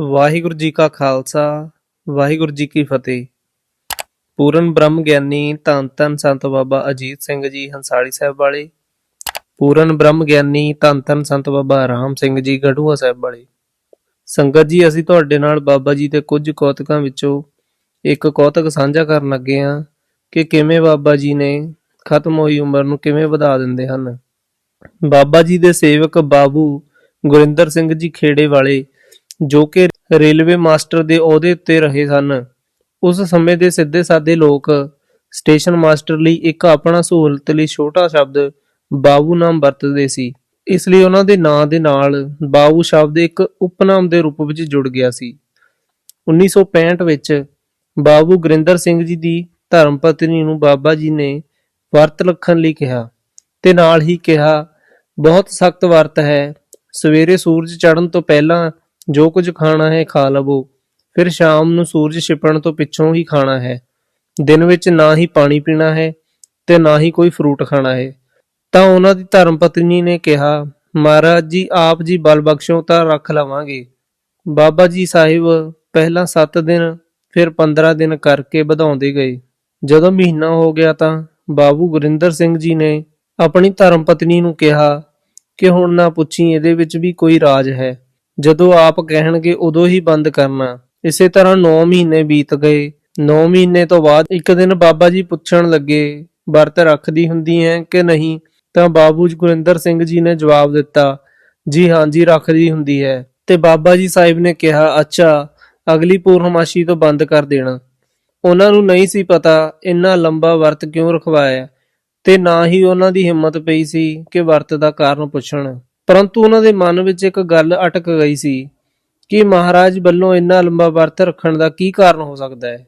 ਵਾਹਿਗੁਰੂ ਜੀ ਕਾ ਖਾਲਸਾ, ਵਾਹਿਗੁਰੂ ਜੀ ਕੀ ਫਤਿਹ। ਪੂਰਨ ਬ੍ਰਹਮ ਗਿਆਨੀ ਧੰਨ ਧੰਨ ਸੰਤ ਬਾਬਾ ਅਜੀਤ ਸਿੰਘ ਜੀ ਹੰਸਾਲੀ ਸਾਹਿਬ ਵਾਲੇ, ਪੂਰਨ ਬ੍ਰਹਮ ਗਿਆਨੀ ਧੰਨ ਧੰਨ ਸੰਤ ਬਾਬਾ ਰਾਮ ਸਿੰਘ ਜੀ ਗੜੂਆ ਸਾਹਿਬ ਵਾਲੇ। ਸੰਗਤ ਜੀ, ਅਸੀਂ ਤੁਹਾਡੇ ਨਾਲ ਬਾਬਾ ਜੀ ਦੇ ਕੁਝ ਕੌਤਕਾਂ ਵਿੱਚੋਂ ਇੱਕ ਕੌਤਕ ਸਾਂਝਾ ਕਰਨ ਲੱਗੇ ਹਾਂ ਕਿ ਕਿਵੇਂ ਬਾਬਾ ਜੀ ਨੇ ਖਤਮ ਹੋਈ ਉਮਰ ਨੂੰ ਕਿਵੇਂ ਵਧਾ ਦਿੰਦੇ ਹਨ। ਬਾਬਾ ਜੀ ਦੇ ਸੇਵਕ ਬਾਬੂ ਗੁਰਿੰਦਰ ਸਿੰਘ ਜੀ ਖੇੜੇ ਵਾਲੇ ਜੋ ਕਿ ਰੇਲਵੇ ਮਾਸਟਰ ਦੇ ਅਹੁਦੇ ਉੱਤੇ ਰਹੇ ਸਨ। ਉਸ ਸਮੇਂ ਦੇ ਸਿੱਧੇ ਸਾਦੇ ਲੋਕ ਸਟੇਸ਼ਨ ਮਾਸਟਰ ਲਈ ਇੱਕ ਆਪਣਾ ਸਹੂਲਤ ਲਈ ਛੋਟਾ ਸ਼ਬਦ ਬਾਬੂ ਨਾਮ ਵਰਤਦੇ ਸੀ। ਇਸ ਲਈ ਉਹਨਾਂ ਦੇ ਨਾਂ ਦੇ ਨਾਲ ਬਾਬੂ ਸ਼ਬਦ ਇੱਕ ਉਪਨਾਮ ਦੇ ਰੂਪ ਵਿੱਚ ਜੁੜ ਗਿਆ ਸੀ। 1965 ਵਿੱਚ ਬਾਬੂ ਗੁਰਿੰਦਰ ਸਿੰਘ ਜੀ ਦੀ ਧਰਮ ਪਤਨੀ ਨੂੰ ਬਾਬਾ ਜੀ ਨੇ ਵਰਤ ਰੱਖਣ ਲਈ ਕਿਹਾ ਤੇ ਨਾਲ ਹੀ ਕਿਹਾ, ਬਹੁਤ ਸਖਤ ਵਰਤ ਹੈ। ਸਵੇਰੇ ਸੂਰਜ ਚੜ੍ਹਨ ਤੋਂ ਪਹਿਲਾਂ ਜੋ ਕੁਝ ਖਾਣਾ ਹੈ ਖਾ ਲਵੋ। ਫਿਰ ਸ਼ਾਮ ਨੂੰ ਸੂਰਜ ਛਿਪਣ ਤੋਂ ਪਿੱਛੋਂ ਹੀ ਖਾਣਾ ਹੈ। ਦਿਨ ਵਿੱਚ ਨਾ ਹੀ ਪਾਣੀ ਪੀਣਾ ਹੈ ਤੇ ਨਾ ਹੀ ਕੋਈ ਫਰੂਟ ਖਾਣਾ ਹੈ। ਤਾਂ ਉਹਨਾਂ ਦੀ ਧਰਮ ਪਤਨੀ ਨੇ ਕਿਹਾ, ਮਹਾਰਾਜ ਜੀ, ਆਪ ਜੀ ਬਲ ਬਖਸ਼ੋ ਤਾਂ ਰੱਖ ਲਵਾਂਗੇ। ਬਾਬਾ ਜੀ ਸਾਹਿਬ ਪਹਿਲਾਂ 7 ਦਿਨ, ਫਿਰ 15 ਦਿਨ ਕਰਕੇ ਵਧਾਉਂਦੇ ਗਏ। ਜਦੋਂ ਮਹੀਨਾ ਹੋ ਗਿਆ ਤਾਂ ਬਾਬੂ ਗੁਰਿੰਦਰ ਸਿੰਘ ਜੀ ਨੇ ਆਪਣੀ ਧਰਮ ਪਤਨੀ ਨੂੰ ਕਿਹਾ ਕਿ ਹੁਣ ਨਾ ਪੁੱਛੀ ਇਹਦੇ ਵਿੱਚ ਵੀ ਕੋਈ ਰਾਜ ਹੈ। ਜਦੋਂ ਆਪ ਕਹਿਣਗੇ, ਉਦੋਂ ਹੀ ਬੰਦ ਕਰਨਾ। ਇਸੇ ਤਰ੍ਹਾਂ 9 ਮਹੀਨੇ ਬੀਤ ਗਏ। 9 ਮਹੀਨੇ ਤੋਂ ਬਾਅਦ ਇੱਕ ਦਿਨ ਬਾਬਾ ਜੀ ਪੁੱਛਣ ਲੱਗੇ, ਵਰਤ ਰੱਖਦੀ ਹੁੰਦੀ ਹੈ ਕਿ ਨਹੀਂ? ਤਾਂ ਬਾਬੂ ਗੁਰਿੰਦਰ ਸਿੰਘ ਜੀ ਨੇ ਜਵਾਬ ਦਿੱਤਾ, ਜੀ ਹਾਂ ਜੀ, ਰੱਖਦੀ ਹੁੰਦੀ ਹੈ। ਤੇ ਬਾਬਾ ਜੀ ਸਾਹਿਬ ਨੇ ਕਿਹਾ, ਅੱਛਾ, ਅਗਲੀ ਪੂਰਨਮਾਸ਼ੀ ਤੋਂ ਬੰਦ ਕਰ ਦੇਣਾ। ਉਹਨਾਂ ਨੂੰ ਨਹੀਂ ਸੀ ਪਤਾ ਇੰਨਾ ਲੰਬਾ ਵਰਤ ਕਿਉਂ ਰਖਵਾਇਆ, ਤੇ ਨਾ ਹੀ ਉਹਨਾਂ ਦੀ ਹਿੰਮਤ ਪਈ ਸੀ ਕਿ ਵਰਤ ਦਾ ਕਾਰਨ ਪੁੱਛਣ। ਪਰੰਤੂ ਉਹਨਾਂ ਦੇ ਮਨ ਵਿੱਚ ਇੱਕ ਗੱਲ ਅਟਕ ਗਈ ਸੀ ਕਿ ਮਹਾਰਾਜ ਵੱਲੋਂ ਇੰਨਾ ਲੰਬਾ ਵਰਤ ਰੱਖਣ ਦਾ ਕੀ ਕਾਰਨ ਹੋ ਸਕਦਾ ਹੈ।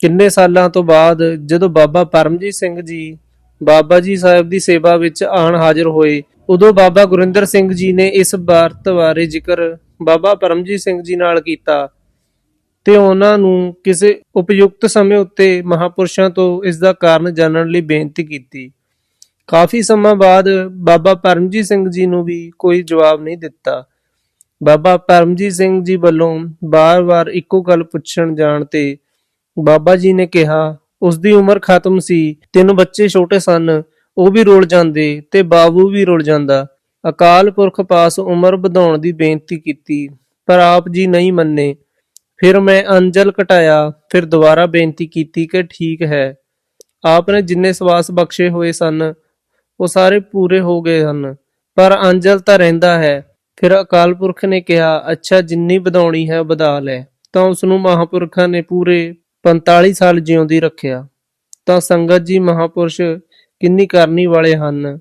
ਕਿੰਨੇ ਸਾਲਾਂ ਤੋਂ ਬਾਅਦ ਜਦੋਂ ਬਾਬਾ ਪਰਮਜੀਤ ਸਿੰਘ ਜੀ, ਬਾਬਾ ਜੀ ਸਾਹਿਬ ਦੀ ਸੇਵਾ ਵਿੱਚ ਆਣ ਹਾਜ਼ਰ ਹੋਏ, ਉਦੋਂ ਬਾਬਾ ਗੁਰਿੰਦਰ ਸਿੰਘ ਜੀ ਨੇ ਇਸ ਵਰਤ ਬਾਰੇ ਜ਼ਿਕਰ ਬਾਬਾ ਪਰਮਜੀਤ ਸਿੰਘ ਜੀ ਨਾਲ ਕੀਤਾ ਤੇ ਉਹਨਾਂ ਨੂੰ ਕਿਸੇ ਉਪਯੁਕਤ ਸਮੇਂ ਉੱਤੇ ਮਹਾਪੁਰਸ਼ਾਂ ਤੋਂ ਇਸ ਦਾ ਕਾਰਨ ਜਾਣਨ ਲਈ ਬੇਨਤੀ ਕੀਤੀ। ਕਾਫੀ ਸਮਾਂ ਬਾਅਦ ਬਾਬਾ ਪਰਮਜੀਤ ਸਿੰਘ ਜੀ ਨੂੰ ਵੀ ਕੋਈ ਜਵਾਬ ਨਹੀਂ ਦਿੱਤਾ। ਬਾਬਾ ਪਰਮਜੀਤ ਸਿੰਘ ਜੀ ਵੱਲੋਂ ਬਾਰ-ਬਾਰ ਇੱਕੋ ਗੱਲ ਪੁੱਛਣ ਜਾਣ ਤੇ ਬਾਬਾ ਜੀ ਨੇ ਕਿਹਾ, ਉਸ ਦੀ ਉਮਰ ਖਤਮ ਸੀ, ਤਿੰਨ ਬੱਚੇ ਛੋਟੇ ਸਨ, ਉਹ ਵੀ ਰੁਲ ਜਾਂਦੇ ਤੇ ਬਾਬੂ ਵੀ ਰੁਲ ਜਾਂਦਾ। ਅਕਾਲ ਪੁਰਖ ਪਾਸ ਉਮਰ ਵਧਾਉਣ ਦੀ ਬੇਨਤੀ ਕੀਤੀ, ਪਰ ਆਪ ਜੀ ਨਹੀਂ ਮੰਨੇ। ਫਿਰ ਮੈਂ ਅੰਜਲ ਘਟਾਇਆ ਫਿਰ ਦੁਬਾਰਾ ਬੇਨਤੀ ਕੀਤੀ ਕਿ ਠੀਕ ਹੈ। ਆਪ ਨੇ ਜਿੰਨੇ ਸਵਾਸ ਬਖਸ਼ੇ ਹੋਏ ਸਨ ਉਹ ਸਾਰੇ ਪੂਰੇ ਹੋ ਗਏ ਹਨ। ਪਰ ਅੰਜਲ ਤਾਂ ਰਹਿੰਦਾ ਹੈ। ਫਿਰ ਅਕਾਲ ਪੁਰਖ ਨੇ ਕਿਹਾ, ਅੱਛਾ, ਜਿੰਨੀ ਵਧਾਉਣੀ ਹੈ, ਵਧਾ ਲੈ। ਤਾਂ ਉਸ ਨੂੰ ਮਹਾਪੁਰਖਾਂ ਨੇ ਪੂਰੇ 45 ਸਾਲ ਜਿਉਂਦੀ ਰੱਖਿਆ। ਤਾਂ ਸੰਗਤ ਜੀ ਮਹਾਪੁਰਸ਼ ਕਿੰਨੀ ਕਰਨੀ ਵਾਲੇ ਹਨ।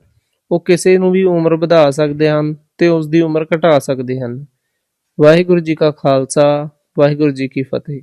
ਉਹ ਕਿਸੇ ਨੂੰ ਵੀ ਉਮਰ ਵਧਾ ਸਕਦੇ ਹਨ ਤੇ ਉਸ ਦੀ ਉਮਰ ਘਟਾ ਸਕਦੇ ਹਨ। ਵਾਹਿਗੁਰੂ ਜੀ ਕਾ ਖਾਲਸਾ, ਵਾਹਿਗੁਰੂ ਜੀ ਕੀ ਫਤਿਹ।